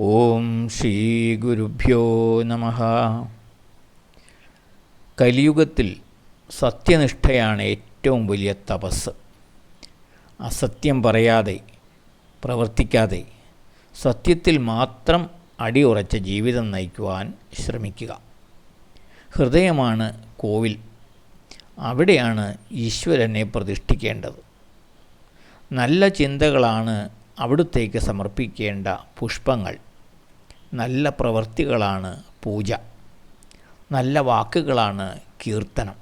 ഓം ശ്രീ ഗുരുഭ്യോ നമ. കലിയുഗത്തിൽ സത്യനിഷ്ഠയാണ് ഏറ്റവും വലിയ തപസ്. അസത്യം പറയാതെ പ്രവർത്തിക്കാതെ സത്യത്തിൽ മാത്രം അടിയുറച്ച ജീവിതം നയിക്കുവാൻ ശ്രമിക്കുക. ഹൃദയമാണ് കോവിൽ. അവിടെയാണ് ഈശ്വരനെ പ്രതിഷ്ഠിക്കേണ്ടത്. നല്ല ചിന്തകളാണ് അവിടുത്തേക്ക് സമർപ്പിക്കേണ്ട പുഷ്പങ്ങൾ. നല്ല പ്രവൃത്തികളാണ് പൂജ. നല്ല വാക്കുകളാണ് കീർത്തനം.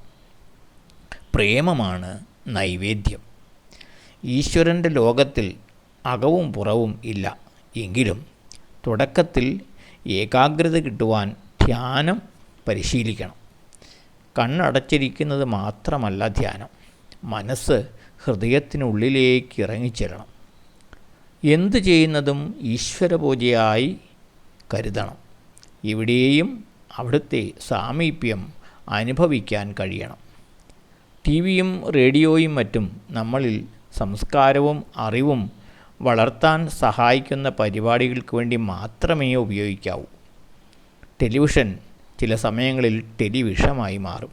പ്രേമമാണ് നൈവേദ്യം. ഈശ്വരന്റെ ലോകത്തിൽ അകവും പുറവും ഇല്ല. എങ്കിലും തുടക്കത്തിൽ ഏകാഗ്രത കിട്ടുവാൻ ധ്യാനം പരിശീലിക്കണം. കണ്ണടച്ചിരിക്കുന്നത് മാത്രമല്ല ധ്യാനം. മനസ്സ് ഹൃദയത്തിനുള്ളിലേക്ക് ഇറങ്ങിച്ചെല്ലണം. എന്തു ചെയ്യുന്നതും ഈശ്വരപൂജയായി കരുതണം. ഇവിടെയും അവിടുത്തെ സാമീപ്യം അനുഭവിക്കാൻ കഴിയണം. ടി വിയും റേഡിയോയും മറ്റും നമ്മളിൽ സംസ്കാരവും അറിവും വളർത്താൻ സഹായിക്കുന്ന പരിപാടികൾക്ക് വേണ്ടി മാത്രമേ ഉപയോഗിക്കാവൂ. ടെലിവിഷൻ ചില സമയങ്ങളിൽ ടെലിവിഷമായി മാറും.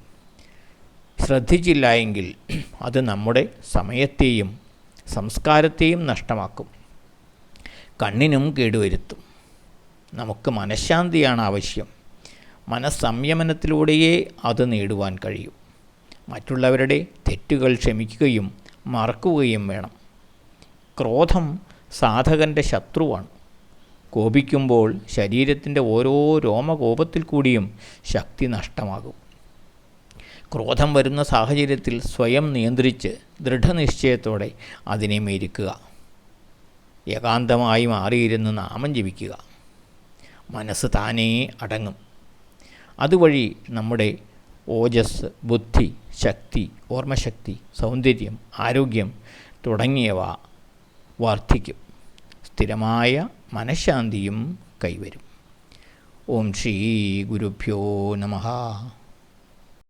ശ്രദ്ധിച്ചില്ല എങ്കിൽ അത് നമ്മുടെ സമയത്തെയും സംസ്കാരത്തെയും നഷ്ടമാക്കും. കണ്ണിനും കേടുവരുത്തും. നമുക്ക് മനഃശാന്തിയാണ് ആവശ്യം. മനസ്സംയമനത്തിലൂടെയേ അത് നേടുവാൻ കഴിയും. മറ്റുള്ളവരുടെ തെറ്റുകൾ ക്ഷമിക്കുകയും മറക്കുകയും വേണം. ക്രോധം സാധകന്റെ ശത്രുവാണ്. കോപിക്കുമ്പോൾ ശരീരത്തിന്റെ ഓരോ രോമകോപത്തിൽ കൂടിയും ശക്തി നഷ്ടമാകും. ക്രോധം വരുന്ന സാഹചര്യത്തിൽ സ്വയം നിയന്ത്രിച്ച് ദൃഢനിശ്ചയത്തോടെ അതിനെ മേരിക്കുക. ഏകാന്തമായി മാറിയിരുന്ന് നാമം ജപിക്കുക. മനസ്സ് താനേ അടങ്ങും. അതുവഴി നമ്മുടെ ഓജസ് ബുദ്ധി ശക്തി ഓർമ്മശക്തി സൗന്ദര്യം ആരോഗ്യം തുടങ്ങിയവ വർദ്ധിക്കും. സ്ഥിരമായ മനഃശാന്തിയും കൈവരും. ഓം ശ്രീ ഗുരുഭ്യോ നമഃ.